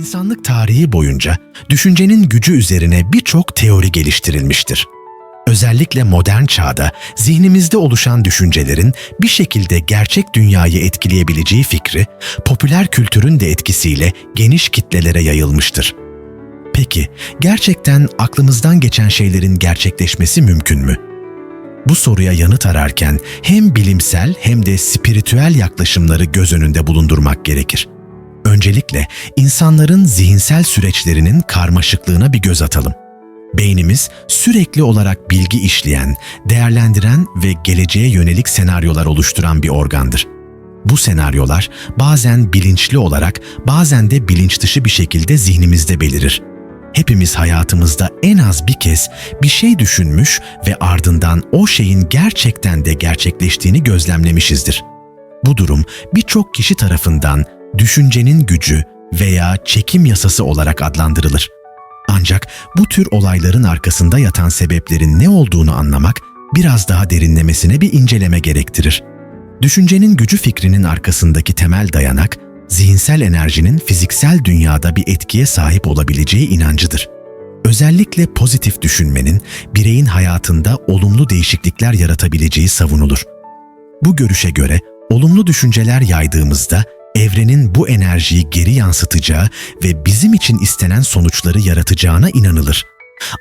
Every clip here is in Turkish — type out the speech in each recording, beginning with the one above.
İnsanlık tarihi boyunca düşüncenin gücü üzerine birçok teori geliştirilmiştir. Özellikle modern çağda zihnimizde oluşan düşüncelerin bir şekilde gerçek dünyayı etkileyebileceği fikri, popüler kültürün de etkisiyle geniş kitlelere yayılmıştır. Peki, gerçekten aklımızdan geçen şeylerin gerçekleşmesi mümkün mü? Bu soruya yanıt ararken hem bilimsel hem de spiritüel yaklaşımları göz önünde bulundurmak gerekir. Öncelikle insanların zihinsel süreçlerinin karmaşıklığına bir göz atalım. Beynimiz sürekli olarak bilgi işleyen, değerlendiren ve geleceğe yönelik senaryolar oluşturan bir organdır. Bu senaryolar bazen bilinçli olarak, bazen de bilinç dışı bir şekilde zihnimizde belirir. Hepimiz hayatımızda en az bir kez bir şey düşünmüş ve ardından o şeyin gerçekten de gerçekleştiğini gözlemlemişizdir. Bu durum birçok kişi tarafından düşüncenin gücü veya çekim yasası olarak adlandırılır. Ancak bu tür olayların arkasında yatan sebeplerin ne olduğunu anlamak biraz daha derinlemesine bir inceleme gerektirir. Düşüncenin gücü fikrinin arkasındaki temel dayanak, zihinsel enerjinin fiziksel dünyada bir etkiye sahip olabileceği inancıdır. Özellikle pozitif düşünmenin bireyin hayatında olumlu değişiklikler yaratabileceği savunulur. Bu görüşe göre olumlu düşünceler yaydığımızda evrenin bu enerjiyi geri yansıtacağı ve bizim için istenen sonuçları yaratacağına inanılır.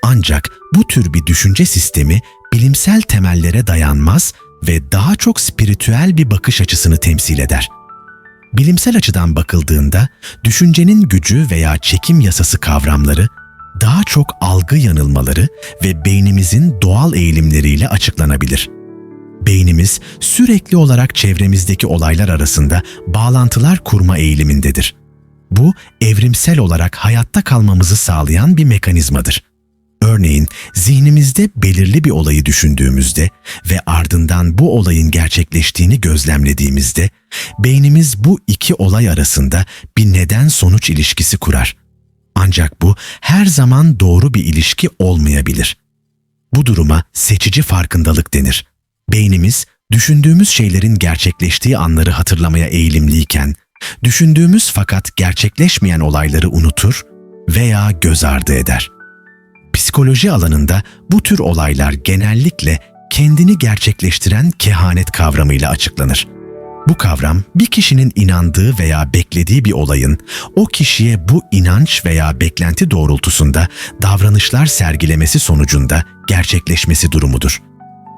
Ancak bu tür bir düşünce sistemi bilimsel temellere dayanmaz ve daha çok spiritüel bir bakış açısını temsil eder. Bilimsel açıdan bakıldığında düşüncenin gücü veya çekim yasası kavramları daha çok algı yanılmaları ve beynimizin doğal eğilimleriyle açıklanabilir. Beynimiz sürekli olarak çevremizdeki olaylar arasında bağlantılar kurma eğilimindedir. Bu evrimsel olarak hayatta kalmamızı sağlayan bir mekanizmadır. Örneğin zihnimizde belirli bir olayı düşündüğümüzde ve ardından bu olayın gerçekleştiğini gözlemlediğimizde beynimiz bu iki olay arasında bir neden-sonuç ilişkisi kurar. Ancak bu her zaman doğru bir ilişki olmayabilir. Bu duruma seçici farkındalık denir. Beynimiz düşündüğümüz şeylerin gerçekleştiği anları hatırlamaya eğilimliyken, düşündüğümüz fakat gerçekleşmeyen olayları unutur veya göz ardı eder. Psikoloji alanında bu tür olaylar genellikle kendini gerçekleştiren kehanet kavramıyla açıklanır. Bu kavram bir kişinin inandığı veya beklediği bir olayın o kişiye bu inanç veya beklenti doğrultusunda davranışlar sergilemesi sonucunda gerçekleşmesi durumudur.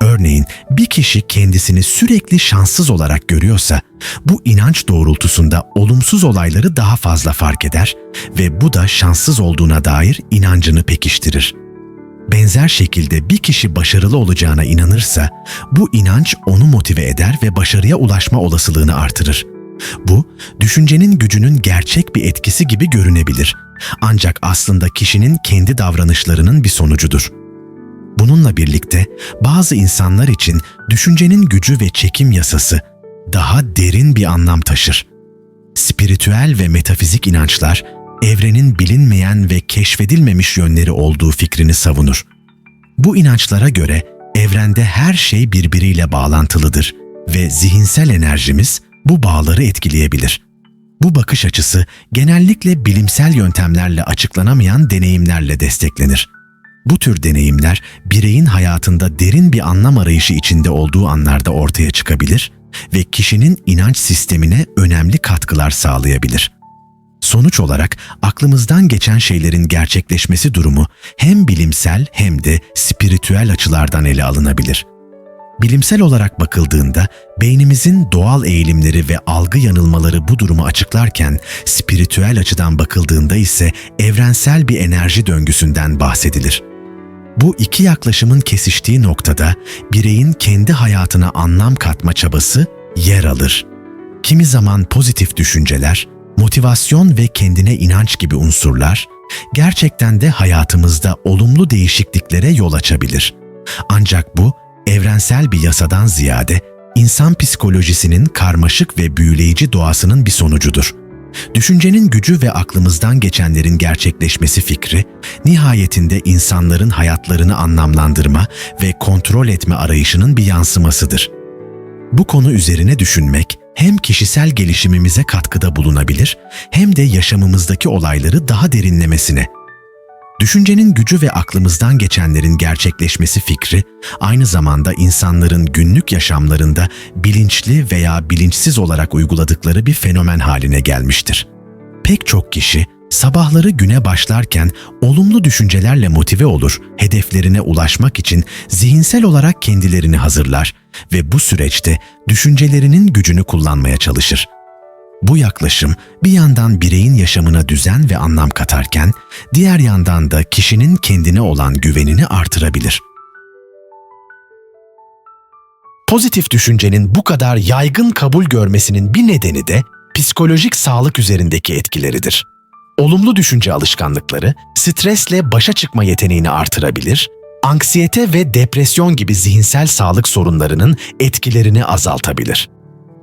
Örneğin bir kişi kendisini sürekli şanssız olarak görüyorsa, bu inanç doğrultusunda olumsuz olayları daha fazla fark eder ve bu da şanssız olduğuna dair inancını pekiştirir. Benzer şekilde bir kişi başarılı olacağına inanırsa, bu inanç onu motive eder ve başarıya ulaşma olasılığını artırır. Bu, düşüncenin gücünün gerçek bir etkisi gibi görünebilir. Ancak aslında kişinin kendi davranışlarının bir sonucudur. Bununla birlikte bazı insanlar için düşüncenin gücü ve çekim yasası daha derin bir anlam taşır. Spiritüel ve metafizik inançlar evrenin bilinmeyen ve keşfedilmemiş yönleri olduğu fikrini savunur. Bu inançlara göre evrende her şey birbiriyle bağlantılıdır ve zihinsel enerjimiz bu bağları etkileyebilir. Bu bakış açısı genellikle bilimsel yöntemlerle açıklanamayan deneyimlerle desteklenir. Bu tür deneyimler bireyin hayatında derin bir anlam arayışı içinde olduğu anlarda ortaya çıkabilir ve kişinin inanç sistemine önemli katkılar sağlayabilir. Sonuç olarak aklımızdan geçen şeylerin gerçekleşmesi durumu hem bilimsel hem de spiritüel açılardan ele alınabilir. Bilimsel olarak bakıldığında beynimizin doğal eğilimleri ve algı yanılmaları bu durumu açıklarken spiritüel açıdan bakıldığında ise evrensel bir enerji döngüsünden bahsedilir. Bu iki yaklaşımın kesiştiği noktada bireyin kendi hayatına anlam katma çabası yer alır. Kimi zaman pozitif düşünceler, motivasyon ve kendine inanç gibi unsurlar gerçekten de hayatımızda olumlu değişikliklere yol açabilir. Ancak bu evrensel bir yasadan ziyade insan psikolojisinin karmaşık ve büyüleyici doğasının bir sonucudur. Düşüncenin gücü ve aklımızdan geçenlerin gerçekleşmesi fikri, nihayetinde insanların hayatlarını anlamlandırma ve kontrol etme arayışının bir yansımasıdır. Bu konu üzerine düşünmek hem kişisel gelişimimize katkıda bulunabilir hem de yaşamımızdaki olayları daha derinlemesine. Düşüncenin gücü ve aklımızdan geçenlerin gerçekleşmesi fikri, aynı zamanda insanların günlük yaşamlarında bilinçli veya bilinçsiz olarak uyguladıkları bir fenomen haline gelmiştir. Pek çok kişi sabahları güne başlarken olumlu düşüncelerle motive olur, hedeflerine ulaşmak için zihinsel olarak kendilerini hazırlar ve bu süreçte düşüncelerinin gücünü kullanmaya çalışır. Bu yaklaşım bir yandan bireyin yaşamına düzen ve anlam katarken, diğer yandan da kişinin kendine olan güvenini artırabilir. Pozitif düşüncenin bu kadar yaygın kabul görmesinin bir nedeni de psikolojik sağlık üzerindeki etkileridir. Olumlu düşünce alışkanlıkları stresle başa çıkma yeteneğini artırabilir, anksiyete ve depresyon gibi zihinsel sağlık sorunlarının etkilerini azaltabilir.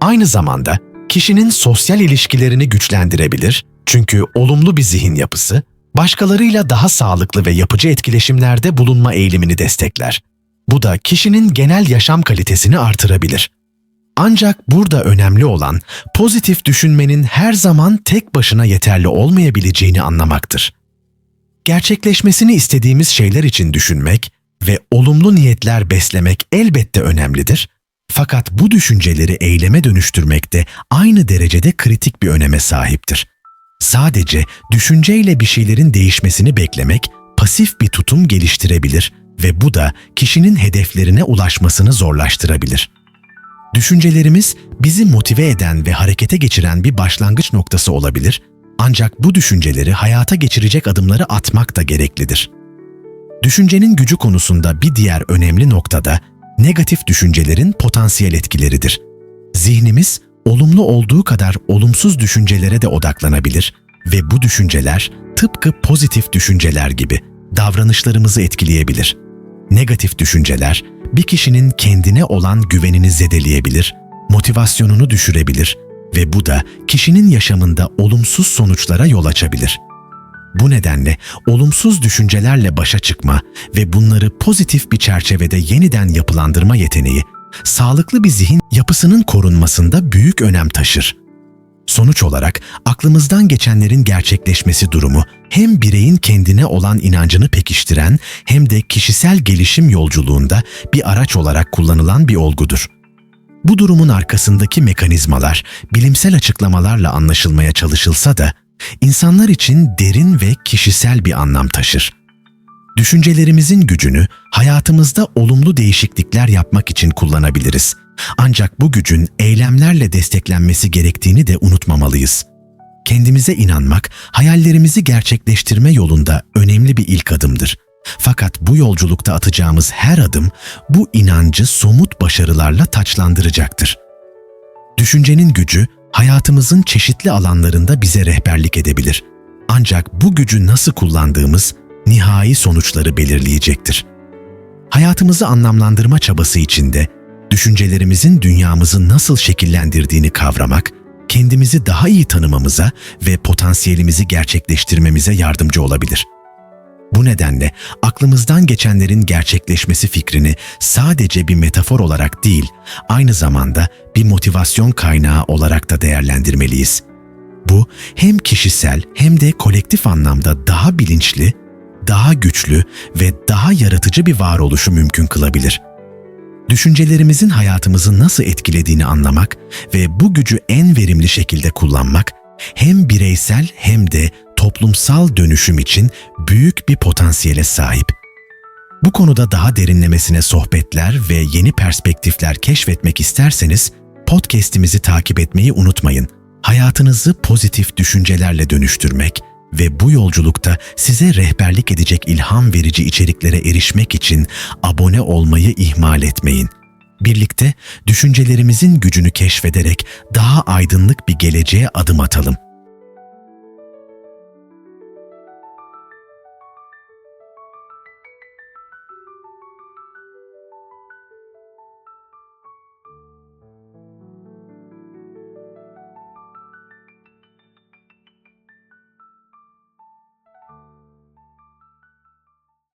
Aynı zamanda kişinin sosyal ilişkilerini güçlendirebilir çünkü olumlu bir zihin yapısı, başkalarıyla daha sağlıklı ve yapıcı etkileşimlerde bulunma eğilimini destekler. Bu da kişinin genel yaşam kalitesini artırabilir. Ancak burada önemli olan pozitif düşünmenin her zaman tek başına yeterli olmayabileceğini anlamaktır. Gerçekleşmesini istediğimiz şeyler için düşünmek ve olumlu niyetler beslemek elbette önemlidir. Fakat bu düşünceleri eyleme dönüştürmek de aynı derecede kritik bir öneme sahiptir. Sadece düşünceyle bir şeylerin değişmesini beklemek pasif bir tutum geliştirebilir ve bu da kişinin hedeflerine ulaşmasını zorlaştırabilir. Düşüncelerimiz bizi motive eden ve harekete geçiren bir başlangıç noktası olabilir ancak bu düşünceleri hayata geçirecek adımları atmak da gereklidir. Düşüncenin gücü konusunda bir diğer önemli noktada negatif düşüncelerin potansiyel etkileridir. Zihnimiz olumlu olduğu kadar olumsuz düşüncelere de odaklanabilir ve bu düşünceler tıpkı pozitif düşünceler gibi davranışlarımızı etkileyebilir. Negatif düşünceler bir kişinin kendine olan güvenini zedeleyebilir, motivasyonunu düşürebilir ve bu da kişinin yaşamında olumsuz sonuçlara yol açabilir. Bu nedenle olumsuz düşüncelerle başa çıkma ve bunları pozitif bir çerçevede yeniden yapılandırma yeteneği, sağlıklı bir zihin yapısının korunmasında büyük önem taşır. Sonuç olarak aklımızdan geçenlerin gerçekleşmesi durumu hem bireyin kendine olan inancını pekiştiren hem de kişisel gelişim yolculuğunda bir araç olarak kullanılan bir olgudur. Bu durumun arkasındaki mekanizmalar bilimsel açıklamalarla anlaşılmaya çalışılsa da insanlar için derin ve kişisel bir anlam taşır. Düşüncelerimizin gücünü hayatımızda olumlu değişiklikler yapmak için kullanabiliriz. Ancak bu gücün eylemlerle desteklenmesi gerektiğini de unutmamalıyız. Kendimize inanmak, hayallerimizi gerçekleştirme yolunda önemli bir ilk adımdır. Fakat bu yolculukta atacağımız her adım bu inancı somut başarılarla taçlandıracaktır. Düşüncenin gücü hayatımızın çeşitli alanlarında bize rehberlik edebilir. Ancak bu gücü nasıl kullandığımız nihai sonuçları belirleyecektir. Hayatımızı anlamlandırma çabası içinde düşüncelerimizin dünyamızı nasıl şekillendirdiğini kavramak, kendimizi daha iyi tanımamıza ve potansiyelimizi gerçekleştirmemize yardımcı olabilir. Bu nedenle aklımızdan geçenlerin gerçekleşmesi fikrini sadece bir metafor olarak değil, aynı zamanda bir motivasyon kaynağı olarak da değerlendirmeliyiz. Bu hem kişisel hem de kolektif anlamda daha bilinçli, daha güçlü ve daha yaratıcı bir varoluşu mümkün kılabilir. Düşüncelerimizin hayatımızı nasıl etkilediğini anlamak ve bu gücü en verimli şekilde kullanmak hem bireysel hem de toplumsal dönüşüm için büyük bir potansiyele sahip. Bu konuda daha derinlemesine sohbetler ve yeni perspektifler keşfetmek isterseniz podcast'imizi takip etmeyi unutmayın. Hayatınızı pozitif düşüncelerle dönüştürmek ve bu yolculukta size rehberlik edecek ilham verici içeriklere erişmek için abone olmayı ihmal etmeyin. Birlikte düşüncelerimizin gücünü keşfederek daha aydınlık bir geleceğe adım atalım.